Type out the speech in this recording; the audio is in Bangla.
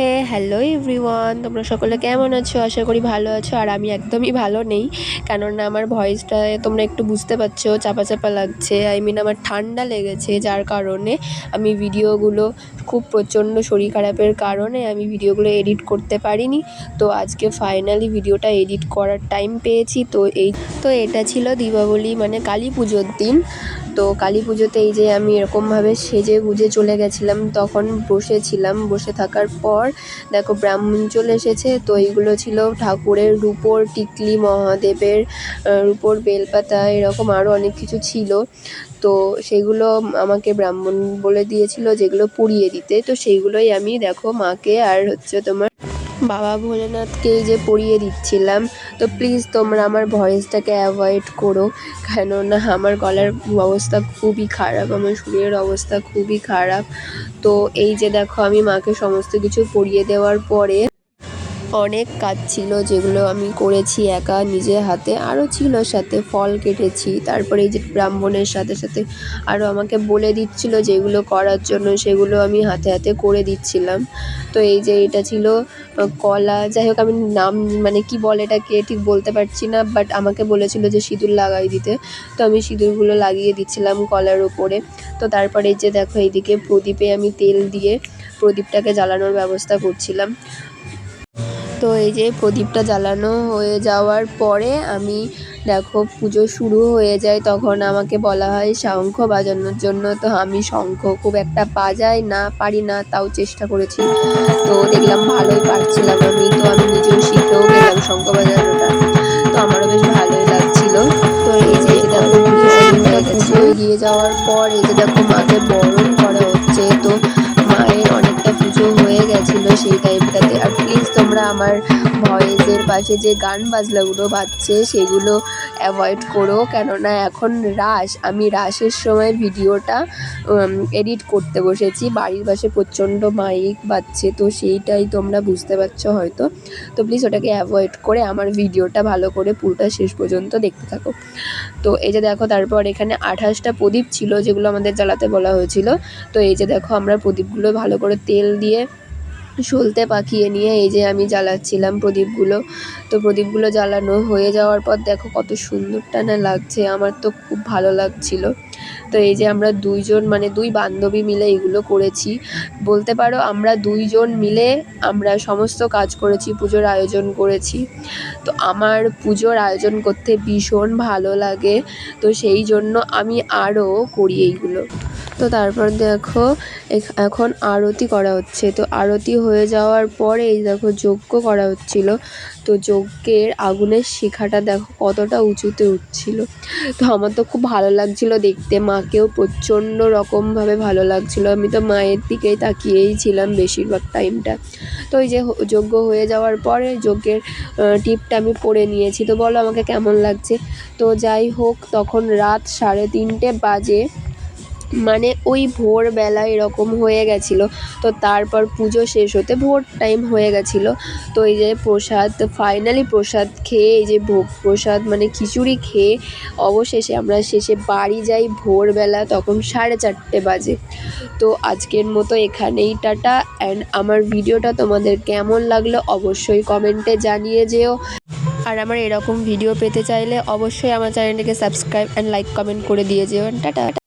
হে হ্যালো এভরিওয়ান তোমরা সকলে কেমন আছো? আশা করি ভালো আছো, আর আমি একদমই ভালো নেই। কেননা আমার ভয়েসটা তোমরা একটু বুঝতে পারছ চাপা চাপা লাগছে। আই মিন আমার ঠান্ডা লেগেছে, যার কারণে আমি ভিডিওগুলো খুব প্রচণ্ড শরীর খারাপের কারণে আমি ভিডিওগুলো এডিট করতে পারিনি। তো আজকে ফাইনালি ভিডিওটা এডিট করার টাইম পেয়েছি। তো এই, তো এটা ছিল দীপাবলি মানে কালী পুজোর দিন। তো কালী পুজোতে এই যে আমি এরকমভাবে সেজে গুজে চলে গেছিলাম, তখন বসেছিলাম। বসে থাকার পর দেখো ব্রাহ্মণ চলে এসেছে, তো এইগুলো ছিল ঠাকুরের রূপোর, টিকলি মহাদেবের রূপোর বেলপাতা, এরকম আরও অনেক কিছু ছিল। তো সেগুলো আমাকে ব্রাহ্মণ বলে দিয়েছিল যেগুলো পুড়িয়ে দিতে। তো সেইগুলোই আমি দেখো মাকে আর হচ্ছে তোমার বাবা ভোলেনাথকে যে পড়িয়ে দিচ্ছিলাম, তো প্লিজ তোমরা আমার ভয়েসটাকে অ্যাভয়েড করো, কেননা আমার গলার অবস্থা খুবই খারাপ, আমার শরীরের অবস্থা খুবই খারাপ। তো এই যে দেখো, আমি মাকে সমস্ত কিছু পড়িয়ে দেওয়ার পরে অনেক কাজ ছিল যেগুলো আমি করেছি একা নিজের হাতে। আরও ছিল সাথে ফল কেটেছি। তারপরে এই যে ব্রাহ্মণের সাথে সাথে আরও আমাকে বলে দিচ্ছিল যেগুলো করার জন্য সেগুলো আমি হাতে হাতে করে দিচ্ছিলাম। তো এই যে এটা ছিল কলা। যাই হোক, আমি নাম মানে কি বলে এটাকে ঠিক বলতে পারছি না বাট আমাকে বলেছিল যে সিঁদুর লাগাই দিতে। তো আমি সিঁদুরগুলো লাগিয়ে দিচ্ছিলাম কলার ওপরে তো তারপরে যে দেখো, এইদিকে প্রদীপে আমি তেল দিয়ে প্রদীপটাকে জ্বালানোর ব্যবস্থা করছিলাম। তো এই যে প্রদীপটা জ্বালানো হয়ে যাওয়ার পরে আমি, দেখো, পুজো শুরু হয়ে যায় তখন আমাকে বলা হয় শঙ্খ বাজানোর জন্য। তো আমি শঙ্খ খুব একটা বাজাই না, পারি না, তাও চেষ্টা করেছি। তো দেখলাম ভালোই পারছিলাম আমি। তো আমি নিজেও শিখেও গেলাম শঙ্খ বাজানোটা। তো আমারও বেশ ভালোই লাগছিল। তো এই যে দেখো, পুজো এগিয়ে যাওয়ার পর এই যে দেখো, মাকে বরণ করা হচ্ছে। তো মায়ের অনেকটা পুজো হয়ে গেছিল সেই তোমরা আমার ভয়েসের পাশে যে গান বাজনাগুলো বাজছে, সেগুলো অ্যাভয়েড করো। কেননা এখন রাস আমি রাসের সময় ভিডিওটা এডিট করতে বসেছি। বাড়ির পাশে প্রচণ্ড মাইক বাজছে, তো সেইটাই তোমরা বুঝতে পারছ হয়তো। তো প্লিজ ওটাকে অ্যাভয়েড করে আমার ভিডিওটা ভালো করে পুরোটা শেষ পর্যন্ত দেখতে থাকো। তো এই যে দেখো, তারপর এখানে আঠাশটা প্রদীপ ছিল, যেগুলো আমাদের জ্বালাতে বলা হয়েছিল। তো এই যে দেখো, আমরা প্রদীপগুলো ভালো করে তেল দিয়ে সলতে পাকিয়ে নিয়ে এই যে আমি জ্বালাচ্ছিলাম প্রদীপগুলো। তো প্রদীপগুলো জ্বালানো হয়ে যাওয়ার পর দেখো কত সুন্দরটা না লাগছে, আমার তো খুব ভালো লাগছিল। তো এই যে আমরা দুইজন মানে দুই বান্ধবী মিলে এগুলো করেছি। বলতে পারো আমরা দুইজন মিলে আমরা সমস্ত কাজ করেছি, পুজোর আয়োজন করেছি। তো আমার পুজোর আয়োজন করতে ভীষণ ভালো লাগে। তো সেই জন্য আমি আরও করি এইগুলো। তো তারপর দেখো, এখ- এখন আরতি করা হচ্ছে। তো আরতি হয়ে যাওয়ার পরে এই দেখো যজ্ঞ করা হচ্ছিল। তো যজ্ঞের আগুনের শিখাটা দেখো কতটা উঁচুতে উঠছিল। তো আমার তো খুব ভালো লাগছিল দেখতে। মাকেও প্রচণ্ড রকমভাবে ভালো লাগছিল। আমি তো মায়ের দিকেই তাকিয়েই ছিলাম বেশিরভাগ টাইমটা। তো ওই যে যজ্ঞ হয়ে যাওয়ার পরে যজ্ঞের টিপটা আমি পরে নিয়েছি। তো বলো আমাকে কেমন লাগছে? তো যাই হোক, তখন রাত সাড়ে তিনটে বাজে। মানে ওই ভোরবেলা এরকম হয়ে গেছিল। তো তারপর পুজো শেষ হতে ভোর টাইম হয়ে গেছিল। তো এই যে প্রসাদ ফাইনালি প্রসাদ খেয়ে, এই যে ভোগ প্রসাদ মানে খিচুড়ি খেয়ে অবশেষে আমরা শেষে বাড়ি যাই ভোরবেলা তখন সাড়ে চারটে বাজে। তো আজকের মতো এখানেই, টাটা অ্যান্ড আমার ভিডিওটা তোমাদের কেমন লাগল অবশ্যই কমেন্টে জানিয়ে যেও। আর আমার এরকম ভিডিও পেতে চাইলে অবশ্যই আমার চ্যানেলটিকে সাবস্ক্রাইব অ্যান্ড লাইক কমেন্ট করে দিয়ে যেও। টাটা!